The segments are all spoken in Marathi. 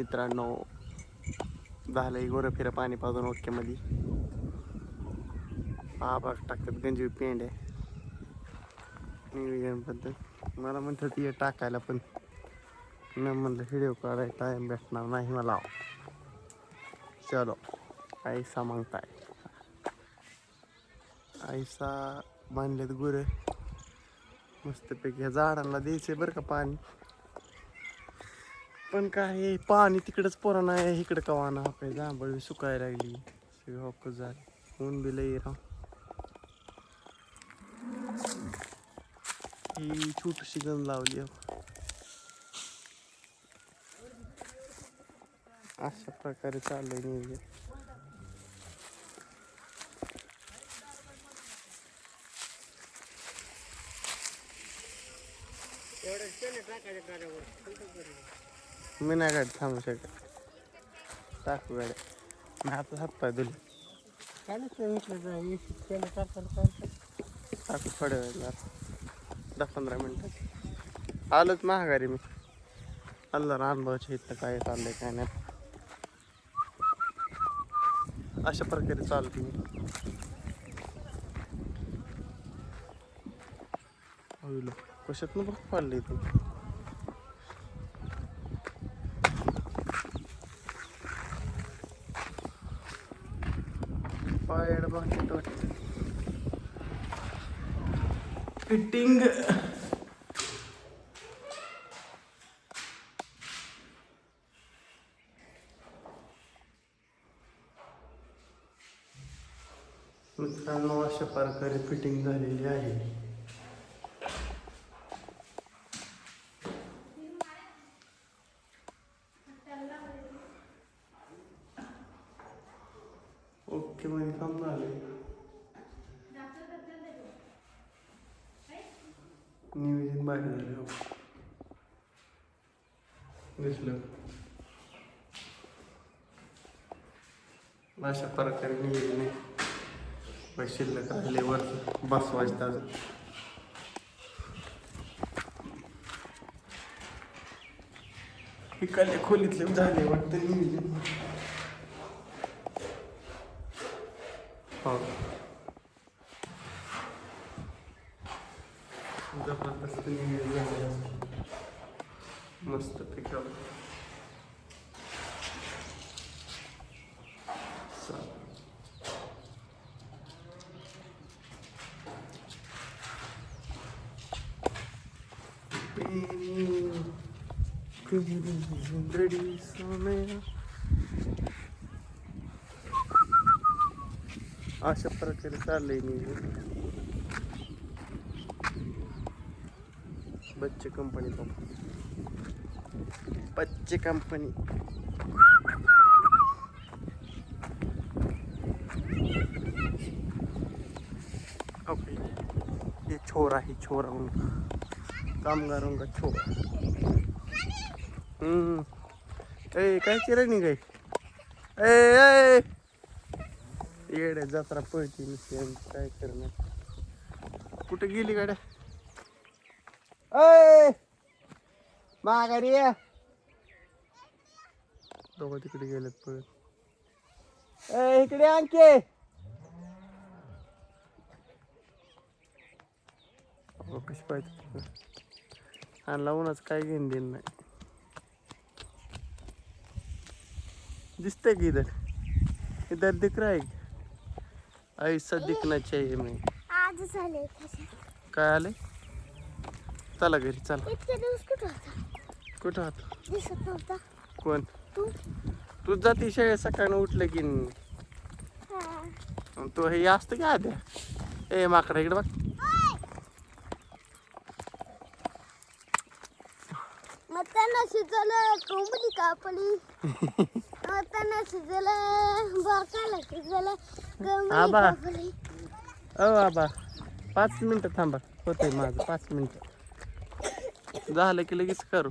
मित्रांनो झालंय गोरं फिरं पाणी पाजून ओक्यामध्ये आबाग टाकतात गंजी पेंड आहे नियोजनबद्दल मला म्हणतात ये टाकायला पण. न म्हणलं व्हिडिओ काढायला टाईम भेटणार नाही मला. चलो ऐसा मागताय. ऐसा बांधलेत गुरं. मस्तपैकी ह्या झाडांना द्यायचे बरं का पाणी. पण काय पाणी तिकडंच पोरा नाही इकडं कवाना ना जांभळ बी सुकायला लागली. सगळी हक्क झाली. ऊन बी लई राव. ही छोटीशी गण लावली अशा प्रकारे चाललंय नियोजन मी नाही गाडी थांबू शकत. टाकू गाड्या मी आता हात पाय दिले टाकू थोड्या वेळ दहा पंधरा मिनटात आलोच महागारी मी. आलं अनुभवाच्या इथं काय चाललंय काय नाही. अशा प्रकारे चालते मी. कशात बघ पडलं तू फिटिंग मित्रांनो अशा प्रकारे फिटिंग झालेली आहे ओके मध्ये काम झाले नियोजन बाहेर झाले हो दिसलं अशा प्रकारे नियोजन आहे शिल्लक राहिले वर बस वाजता इकडल्या खोलीतले झाले वाटतं नियोजन हो जबरदस्त नियोजन झालं मस्त पिकअप Ready, सोन्या अशा प्रकारे चाललंय मी बच्चे कंपनी बच्चे कंपनी ओके ये छोरा ही छोरा उनका. कामगारों का छोरा. हम्म. ए काय चिरा निघाय? ए येड्या जत्रा पळती नुसती काय करणार? कुठे गेली गाड्या? अय माघारी ये. दोघं तिकडे गेलेत पळत ए इकडे आणखी कशी पाहिजे आणि लावूनच काय घेऊन देईन नाही. दिसतंय की इधर? इधर दिख रहा है ऐसा दिखना चाहिए मैं आज झाले काय आले? चला घरी चला. इतके दिवस कुठं होता? कुठं आहात दिसत नव्हता. कोण? तू? तू जाती शाळेत सकाळी उठलं की न. हा. मग तू हे असतं की आद्या? ए माकडा इकडे बघ. मग त्यांना शिजवलं कोंबडी कापली. मग त्यांना शिजवलं बाकाला शिजवलं आबा. कोंबडी कापली. अ बाबा पाच मिनटं थांबा. होतंय माझं पाच मिनटं. झालं की लगेच करू.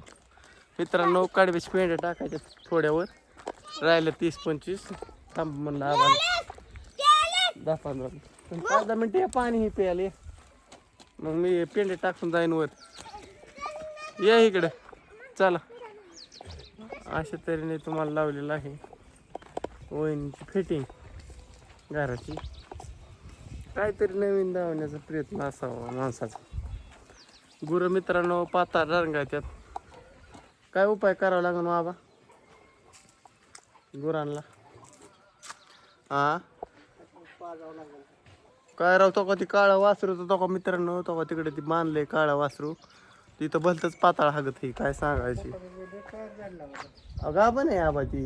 मित्रांनो काडबीच पेंड्या टाकायच्या थोड्यावर. राहिलं तीस पंचवीस. थांब म्हणलं आम्हाला. दहा पंधरा पण पाच दहा मिनटं हे पाणी हे प्यायला. ये. मग मी पेंडे टाकून जाईन वर. ये इकडं. चला. अशा तऱ्हेने तुम्हाला लावलेलं आहे. वहिनीची फिटिंग घराची. काहीतरी नवीन धावण्याचा प्रयत्न असावा माणसाचा. गुरु मित्रांनो पाता रंगायच्यात काय उपाय करावा लागेल बाबा? गुरांना. हा काय राव तो का ती काळा वासरू तो का मित्रांनो तो का तिकडे ती बांधले काळा वासरू? तिथं भलतच पाताळ हागत ही काय सांगायची? गाबन आहे आबा ती.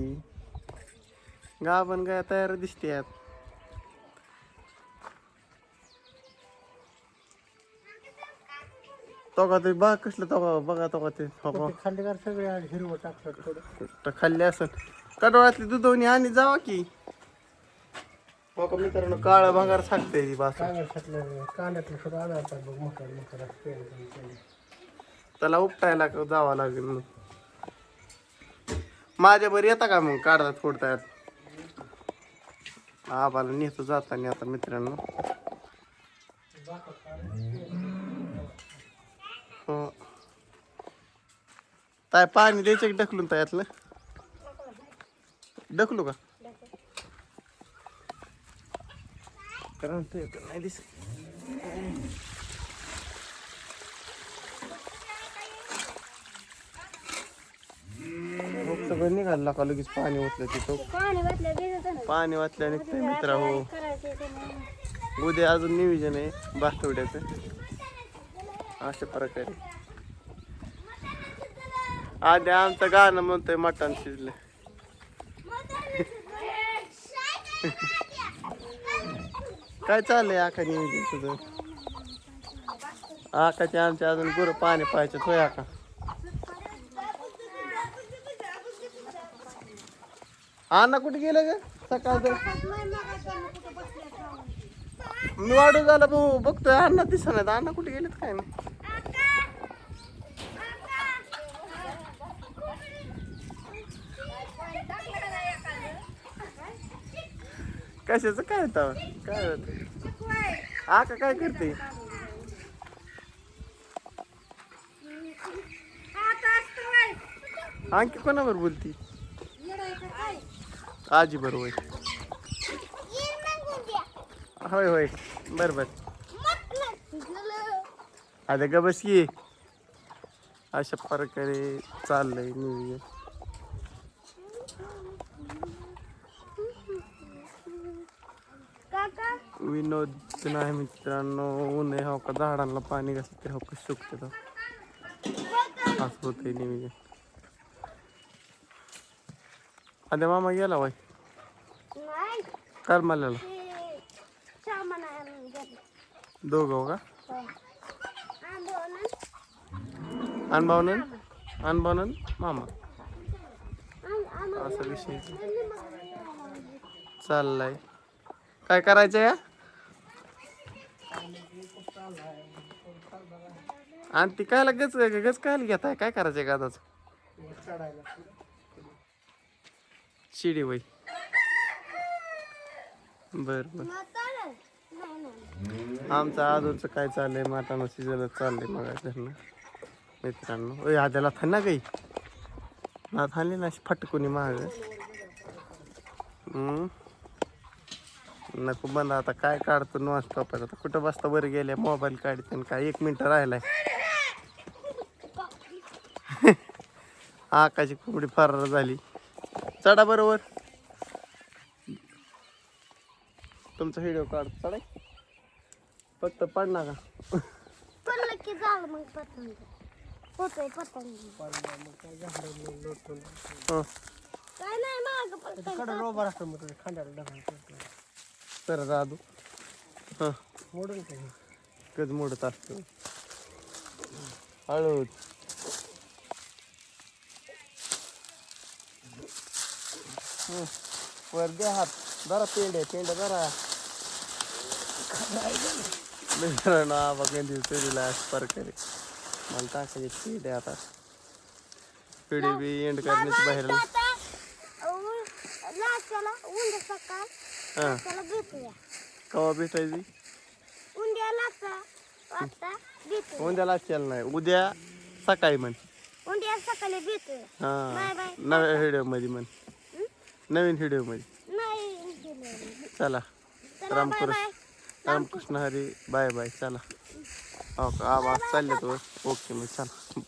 गाबन काय तयार दिसते यात तो का ते बघ कसलं तो का बघा तो का ते हो का. खाल्लेगार सगळे आज हिरवं टाकतात थोडं. तर खाल्ले असेल. कडोळ्यातली दुधवणी आणि जावा की. हो का मित्रांनो काळा भांगार सांगते ती बास. कांद्यातलं कांद्यातलं सुद्धा आणायचं बघ मोठा मोठा पेन त्याला उपटायला का जावं लागेल मग? माझ्या बरी येता का मग काढता फोडता येत आबाला नेतो जाताना आता मित्रांनो. काय पाणी द्यायचं की ढकलून त्यातलं ढकलू का? कारण ते नाही दिसत. मग सगळं निघालं का लगेच पाणी ओतलं तिथं पाणी वाचल्या निघतंय मित्रा हो. उद्या अजून नियोजन आहे बाथवड्याचं अशा प्रकारे. आधी आमचं गाणं म्हणतोय मटण शिजले. काय चाललंय आका नियोजन तुझं? आकाचे आमच्या अजून गुरं पाणी पाहायचं होय आका? अण्णा कुठे गेलं ग? सकाळचं मी वाढू झाला भाऊ बघतोय अण्णा दिसा नाही अण्णा कुठे गेलेत काय नाही कशाचं? काय होतं काय होत आका काय करते? आणखी कोणावर बोलती? आजी बरोबर. होय होय. बरोबर. आता ग बस ये अशा प्रकारे चाललंय मी काका विनोद नाही मित्रांनो. ऊन आहे हो का? झाडांना पाणी घातलं ते हो का सुकते असं होतंय नियोजन आता मामा गेला सामान आणून गेलं. दोघं हो का? हो. आंदोलन अनभावनन अनभावनन मामा? असा विषय. चाललाय. काय करायचं या आणि ती कायला गच गच कायला घेताय? काय करायचंय गादाच? काढायला शिडी वय. बर बर. मग चालेल. आमचं आजोचं काय चाललंय? माटानं शिजलं चाललंय मग मित्रांनो ओय आद्याला थान ना काही ना थांबली ना अशी फटकुनी महाग हम्म. नको बंद आता काय काढतो नॉन स्टॉप आता कुठं बसता बरं गेले मोबाईल काढते आणि काय एक मिनिट राहिलाय. आकाशी कोंबडी फरार झाली. चढा बरोबर तुमचा व्हिडिओ काढ चढाय. फक्त पडणार का? पडलं की झालं मग पतंग. होतोय पतंग. हं. काय नाही माग पतंगकडे रोबर असतो मग तुझ्या खांद्याला ढकलतो तर दादू हां. मोडून काही कच मोडत असतो. हळूच वर दे हात. जरा पेंड पेंड जरा. मित्रांनो आबा कधी पेढीला परकरे मला टाकायची पेढे आता. पिढी बी एंड करण्याची बाहेर. हां. त्याला भेटूया. कवा भेटायची? उंद्या लाचा वाजता उद्याला चल नाही. उद्या सकाळी म्हण. उद्या सकाळी भेटूया. हा. Bye bye. नव्या व्हिडिओमध्ये म्हण नवीन व्हिडिओमध्ये नाही गेलं. चला. चला bye Ramakrishna bye. Ramakrishna Hari. Bye bye. चला. हो. का? आवाज चालले तो ओके मग चला.